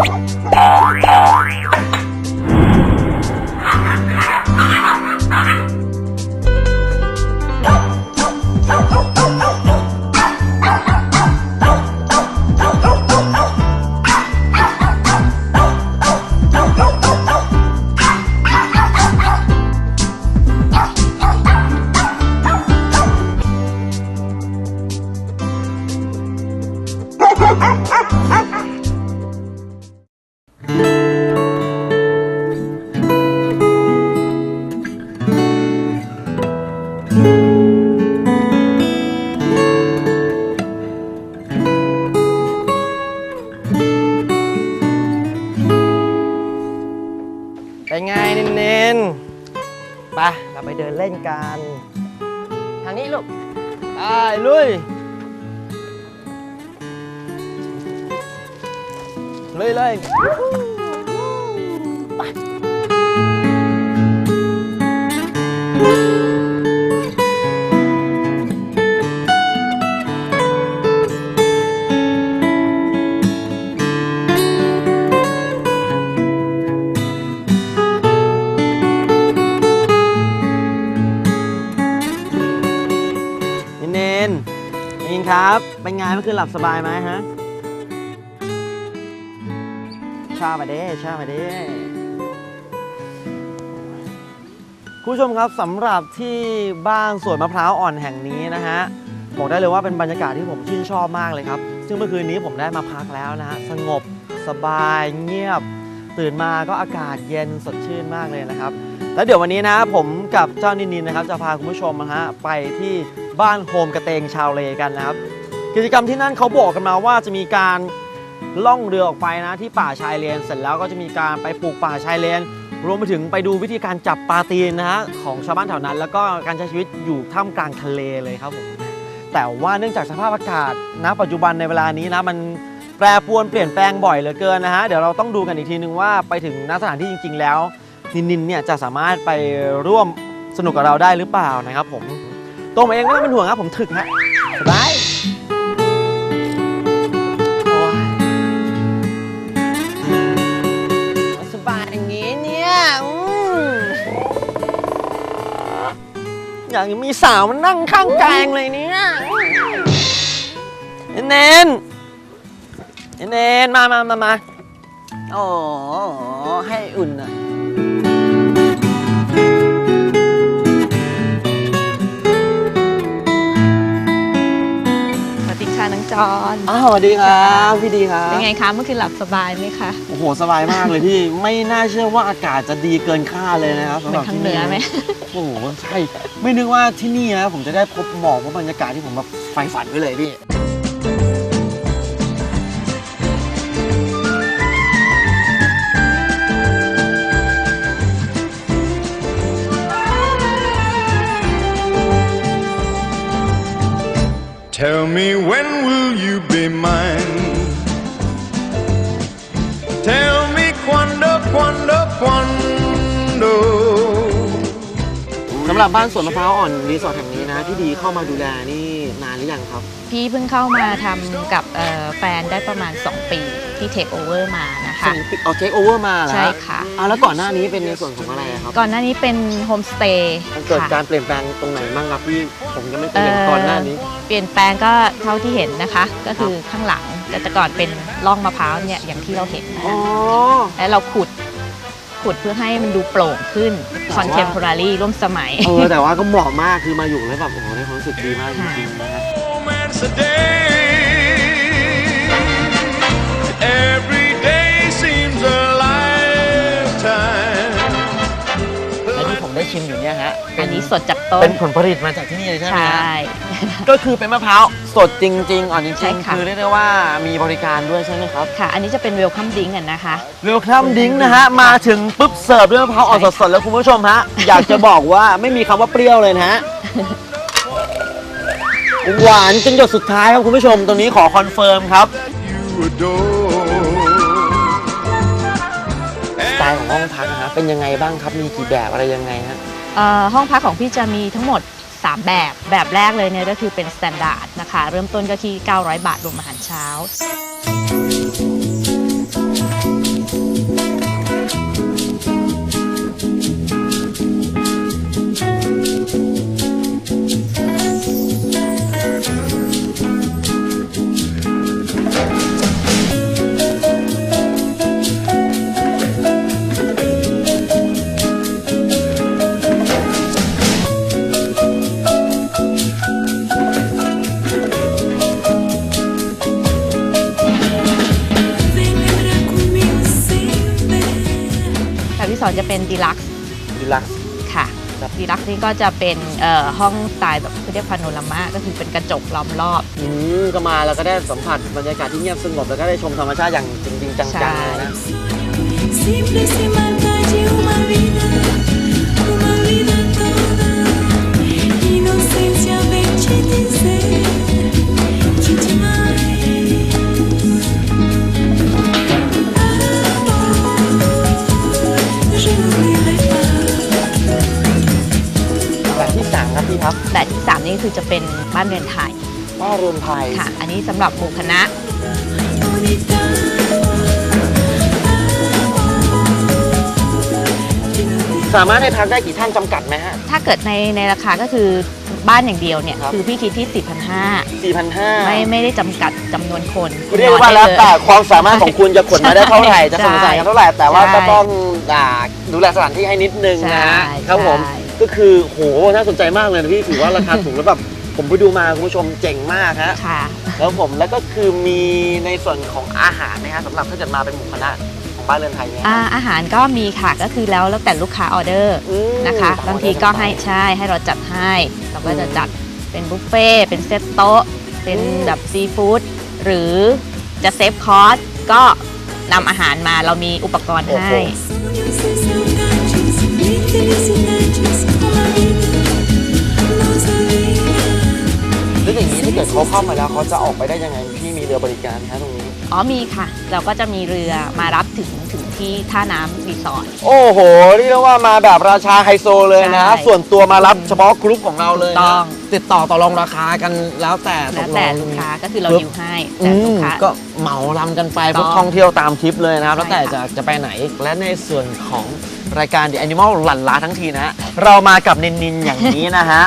Ah! ล่นกันทางนี้ลูกไปลุยเลยเลย ครับ เป็นไงเมื่อคืนหลับสบายไหมฮะ ชามาเด้ชามาเด้คุณผู้ชมครับสำหรับที่บ้านสวนมะพร้าวอ่อนแห่งนี้นะฮะบอกได้เลยว่าเป็นบรรยากาศที่ผมชื่นชอบมากเลยครับ ซึ่งเมื่อคืนนี้ผมได้มาพักแล้วนะฮะสงบสบายเงียบ ตื่นมาก็อากาศเย็นสดชื่นมากเลยนะครับ แล้วเดี๋ยววันนี้นะผมกับเจ้านินนินนะครับ จะพาคุณผู้ชมนะฮะไปที่บ้านโฮมกระเตงชาวเลกันนะครับ กิจกรรมที่นั่นเขาบอกกันมาว่าจะมีการล่องเรือออกไปนะที่ป่าชายเลน เสร็จแล้วก็จะมีการไปปลูกป่าชายเลน รวมไปถึงไปดูวิธีการจับปลาตีนนะฮะของชาวบ้านแถวนั้น แล้วก็การใช้ชีวิตอยู่ท่ามกลางทะเลเลยครับผมแต่ว่าเนื่องจากสภาพอากาศณปัจจุบันในเวลานี้นะมันแปรปรวนเปลี่ยนแปลงบ่อยเหลือเกินนะฮะเดี๋ยวเราต้องดูกันอีกทีนึงว่าไปถึงณสถานที่จริง ๆ แล้ว นินนินเนี่ยจะสามารถไปร่วมสนุกกับเราได้หรือเปล่านะครับผมตัวผมเองไม่ต้องเป็นห่วงครับผมถึกฮะสบาย อยากมีสาวมานั่งข้างแกงเลยเนี่ยเนนเนนมามามามาโอ้ให้อุ่นหน่อย องจอน อ้าวสวัสดีครับพี่ดีครับเป็นไงคะเมื่อคืนหลับสบายไหมคะ โอ้โหสบายมากเลยพี่ ไม่น่าเชื่อว่าอากาศจะดีเกินคาดเลยนะครับสำเหหมือรับนทางที่เหนือไหมโอ้โหใช่ ไม่นึกว่าที่นี่นะผมจะได้พบหมอกพบบรรยากาศที่ผมแบบใฝ่ฝันไว้เลยพี่ Tell me when will you be mine? Tell me quando, quando, quando. สำหรับบ้านสวนมะพร้าวอ่อนรีสอร์ทแห่งนี้นะ ที่ดีเข้ามาดูแลนี่ นานหรือยังครับ พี่เพิ่งเข้ามาทำกับเอ่อแฟนได้ประมาณ 2 ปีที่เทคโอเวอร์มานะคะส่งปิดเอาเทคโอเวอร์มาเหรอใช่ค่ะอ่าแล้วก่อนหน้านี้เป็นในส่วนของอะไรอะครับ ก่อนหน้านี้เป็นโฮมสเตย์มันเกิดค่ะการเปลี่ยนแปลงตรงไหนบ้างครับพี่ผมยังไม่เคยเห็นเอ่อก่อนหน้านี้ เปลี่ยนแปลงก็เท่าที่เห็นนะคะ ก็คือข้างหลังแต่แต่ก่อนเป็นร่องมะพร้าวเนี่ยอย่างที่เราเห็นนะอ๋อคะแล้วเราขุด ขุดเพื่อให้มันดูโปร่งขึ้นคอนเทมพอรารีร่วมสมัย เออแต่ว่าก็เหมาะมากคือมาอยู่แล้วแบบโอ้โหได้ความรู้สึกดีมากจริงๆนะฮะ Romance a day. Every day seems a lifetime. และที่ผมได้ชิมอยู่เนี่ยฮะอันนี้สดจากต้เป็นนผลผลิตมาจากที่นี่เลยใช่ไหมใช่ ฮะก็คือเป็นมะพร้าวสดจริง ๆอ่อนจใช่ริงๆค่ะ คือเรียกได้ว่ามีบริการด้วยใช่ไหมครับ ค่ะ อันนี้จะเป็นเวลคัมดิ้งกันนะคะ เวลคัมดิ้งนะฮะ มาถึงปุ๊บเสิร์ฟด้วยมะพร้าวอ่อนสดๆแล้วคุณผู้ชมฮะ อยากจะบอกว่าไม่มีคำว่าเปรี้ยวเลยนะฮะ หวานจนหยดสุดท้ายครับคุณผู้ชมตรงนี้ขอคอนเฟิร์มครับ You adore. ห้องพักนะฮะเป็นยังไงบ้างครับมีกี่แบบอะไรยังไงฮะ เอ่อห้องพักของพี่จะมีทั้งหมด 3 แบบ แบบแรกเลยเนี่ยก็คือเป็นสแตนดาร์ดนะคะ เริ่มต้นก็ที่ 900 บาทรวมอาหารเช้า สอร์ทจะเป็นดีลักซ์ดีลักซ์ค่ะครับดีลักซ์นี่ก็จะเป็นเอ่อห้องสไตล์แบบเขาเรียกพาโนรามาก็คือเป็นกระจกล้อมรอบอืมก็มาแล้วก็ได้สัมผัสบรรยากาศที่เงียบสงบแล้วก็ได้ชมธรรมชาติอย่างจริงๆจังๆเลยนะ Simple sem คือจะเป็นบ้านเรือนไทยบ้านเรือนไทยค่ะ อันนี้สำหรับหมู่คณะ Bonita. Tu n'oublieras สามารถให้พักได้กี่ท่านจำกัดไหมฮะ ถ้าเกิดในในราคาก็คือบ้านอย่างเดียวเนี่ยครับ คือพี่คิดที่ 4,500 4,500ไม่ไม่ได้จำกัดจำนวนคนเรียกว่าแล้วแต่ความสามารถของคุณจะขนมาได้เท่าไหร่ จะใช่ส่งสารกันเท่าไหร่ แต่ว่าใช่ก็ต้องอ่าดูแลสถานที่ให้นิดนึงนะใช่ครับผม ใช่ ก็คือโหน่าสนใจมากเลยนะพี่ถือว่าราคาถูกแล้วแบบผมไปดูมาคุณผู้ชมเจ๋งมากฮะค่ะ แล้วผมแล้วก็คือมีในส่วนของอาหารนะฮะสำหรับถ้าเกิดมาเป็นหมู่คณะของบ้านเรือนไทยเนี่ยอ่าอาหารก็มีค่ะก็คือแล้วแล้วแต่ลูกค้าออเดอร์อืมนะคะ ตมบางทีก็ให้ใช่ให้เราจัดให้เราก็จะจัดเป็นบุฟเฟ่ต์เป็นเซตโต๊ะ เป็นแบบซีฟู้ดหรือจะเซฟคอร์สก็นำอาหารมาเรามีอุปกรณ์ให้ sonhos e saudades, mil felicidades, แล้วอย่างนี้ถ้าเกิดเขาเข้ามาแล้วเขาจะออกไปได้ยังไงพี่มีเรือบริการฮะตรงนี้ อ๋อมีค่ะ เราก็จะมีเรือมารับถึงถึง ที่ท่าน้ำรีสอร์ท โอ้โหเรียกได้ว่ามาแบบราชาไฮโซเลยนะ ใช่ ส่วนตัวมารับเฉพาะกรุ๊ปของเราเลยถูกต้องนะติดต่อต่อรองราคากันแล้วแต่ตแล้วกลแต่งลูกค้าก็คือเราปึ๊บดิวให้อืแต่ลูมกค้า ก็เหมาลำกันไปถูเพื่อกต้องท่องเที่ยวตามทริปเลยนะครับ ใช่แล้วแต่ค่ะจะจะไปไหน และในส่วนของรายการ The Animal หลั่นล้าทั้งทีนะฮะเรามากับนินนินอย่างนี้นะฮะ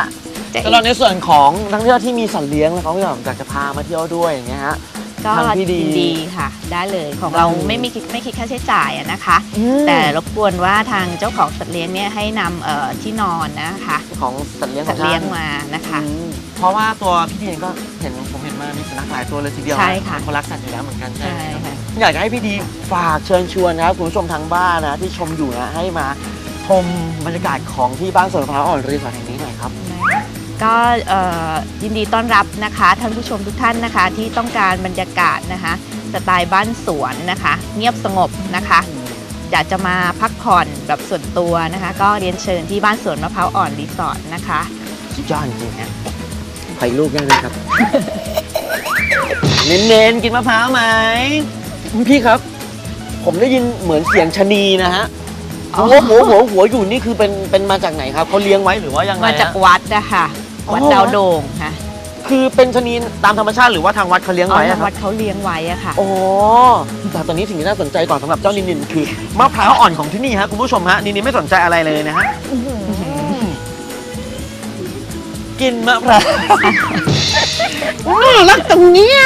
จะ สำหรับในส่วนของนักท่องเที่ยวที่มีสัตว์เลี้ยงแล้วเขาอยากจะพามาเที่ยวด้วยอย่างเงี้ยฮะ ก็ทางที่ดียินดีค่ะ ได้เลยของเราอืมไม่มีคิดไม่คิดค่าใช้จ่ายอะนะคะแต่รบกวนว่าทางเจ้าของสัตว์เลี้ยงเนี่ยให้นำเอ่อที่นอนนะคะของสัตว์เลี้ยงขสัอตงว์เลี้ยงท่านมานะคะ อืมเพราะว่าตัวพี่ดีเองก็เห็นผมเห็นมามีสุนัขหลายตัวเลยทีเดียวใช่ค่ะเขารักสัตว์อยู่แล้วเหมือนกันใช่ใช่ไหมครับ ค่ะ อยากจะให้พี่ดีฝากเชิญชวนนะครับคุณผู้ชมทางบ้านนะที่ชมอยู่นะให้มาชมบรรยากาศของที่บ้านสวนมะพร้าวอ่อนรีสอร์ทแห่งนี้หน่อยครับ ก็เอ่อยินดีต้อนรับนะคะท่านผู้ชมทุกท่านนะคะ ที่ต้องการบรรยากาศนะคะสไตล์บ้านสวนนะคะ เงียบสงบนะคะอยากจะมาพักผ่อนแบบส่วนตัวนะคะ ก็เรียนเชิญที่บ้านสวนมะพร้าวอ่อนรีสอร์ทนะคะสุดยอดจริงๆฮะไปลูกได้เลยครับ เน้นๆกินมะพร้าวไหมพี่ครับ ผมได้ยินเหมือนเสียงชะนีนะฮะอ๋อหัวหัวหัวหัวอยู่นี่คือเป็นเป็นมาจากไหนครับเขาเลี้ยงไว้หรือว่ายังไงมาจากฮะวัดนะคะ วัดอ๋อดาวโด่งค่ะคือเป็นชะนีตามธรรมชาติหรือว่าทางวัดเขาเลี้ยงอ๋อไว้อะทางครัวับดเขาเลี้ยงไว้อะค่ะ โอ้แต่ตอนนี้สิ่งที่น่าสนใจก่อนสำหรับเจ้านินนินคือมะพร้าวอ่อนของที่นี่ฮะคุณผู้ชมฮะนินนินไม่สนใจอะไรเลยนะฮะกินมะพร้าวอ้าวรักตรงเนี้ย